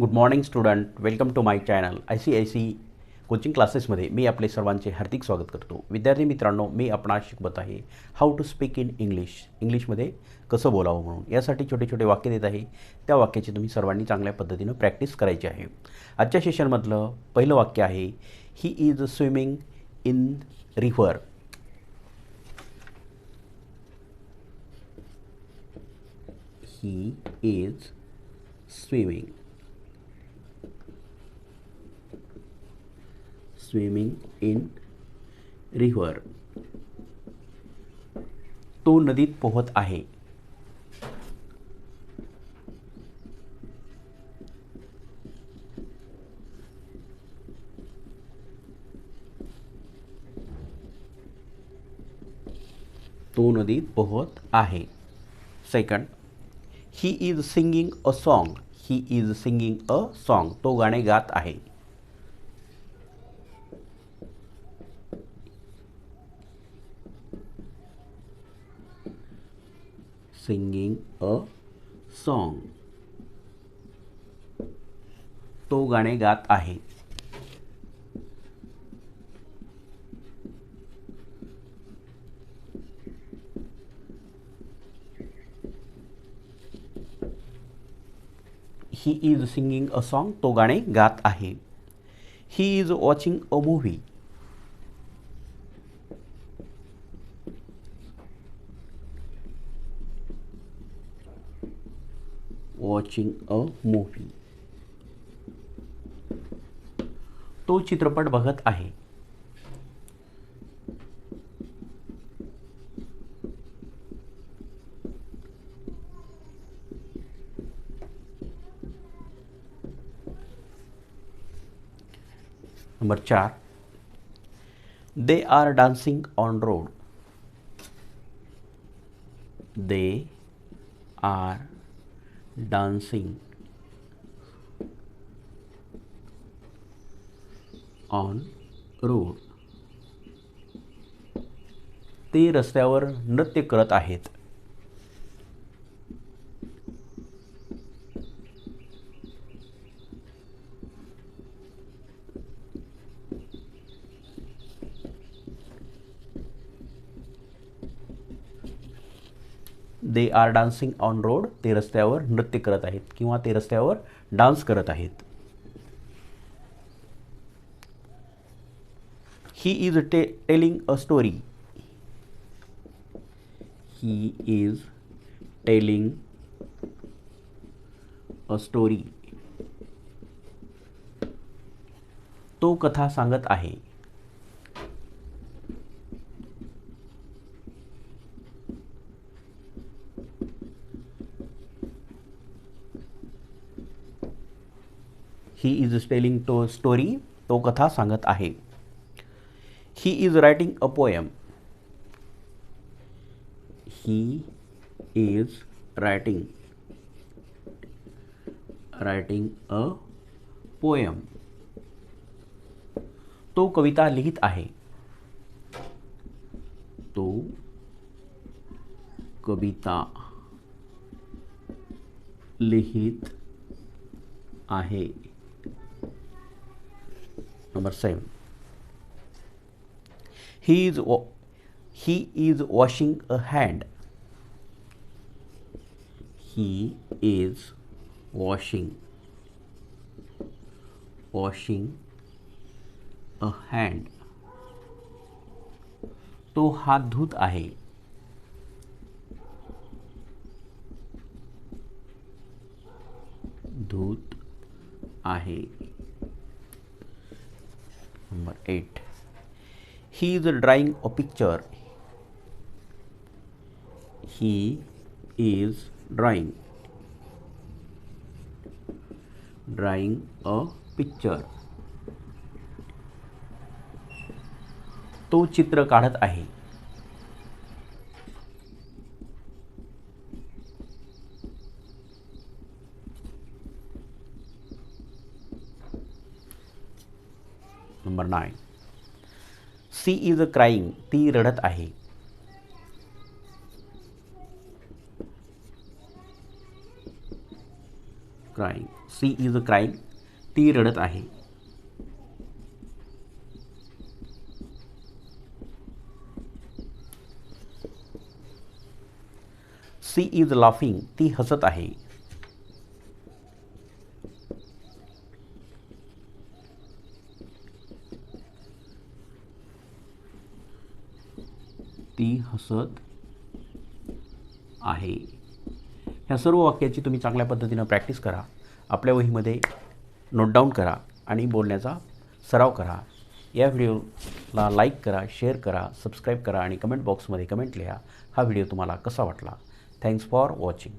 Good morning student welcome to my channel I C I C coaching क्लासेसमध्ये मी आपले सर्वांचे हार्दिक स्वागत करतो. विद्यार्थी मित्रांनो मी आपणास शिकवत आहे how to speak in English इंग्लिशमध्ये कसं बोलावं म्हणून. यासाठी छोटे छोटे वाक्य देत आहे. त्या वाक्याची तुम्ही सर्वांनी चांगल्या पद्धतीनं प्रॅक्टिस करायची आहे. आजच्या सेशनमधलं पहिलं वाक्य आहे he is swimming in river he is swimming swimming in river तो नदीत पोहत आहे. तो नदीत पोहत आहे. Second he is singing a song he is singing a song तो गाणे गात आहे. सिंगिंग अ सॉन्ग तो गाणे गात आहे. He is singing a song तो गाणे गात आहे. He is watching a movie watching a movie तो चित्रपट बघत आहे. नंबर चार. They are dancing on road they are dancing on road ते रस्त्यावर नृत्य करत आहेत. They are dancing on road ते रस्त्यावर नृत्य करत आहेत किंवा ते रस्त्यावर डान्स करत आहेत. ही इज टे telling a story he is telling a story तो कथा सांगत आहे. He is telling to story तो कथा सांगत आहे he is writing a poem he is writing writing a poem तो कविता लिहित आहे तो कविता लिहित आहे number 7 he is he is washing a hand he is washing washing a hand तो हात धुत आहे धूत आहे number 8 he is drawing a picture he is drawing drawing a picture तो चित्र काढत आहे number nine she is a crying ती रडत आहे. क्राईंग सी इज़ क्राईंग ती रडत आहे. सी इज़ लाफिंग ती हसत आहे. ती हसत आहे. ह्या सर्व वाक्याची तुम्ही चांगल्या पद्धतीनं प्रॅक्टिस करा. आपल्या वहीमध्ये नोट डाऊन करा आणि बोलण्याचा सराव करा. या व्हिडिओला लाईक करा शेअर करा सबस्क्राईब करा आणि कमेंट बॉक्समध्ये कमेंट लिहा. हा व्हिडिओ तुम्हाला कसा वाटला? Thanks for watching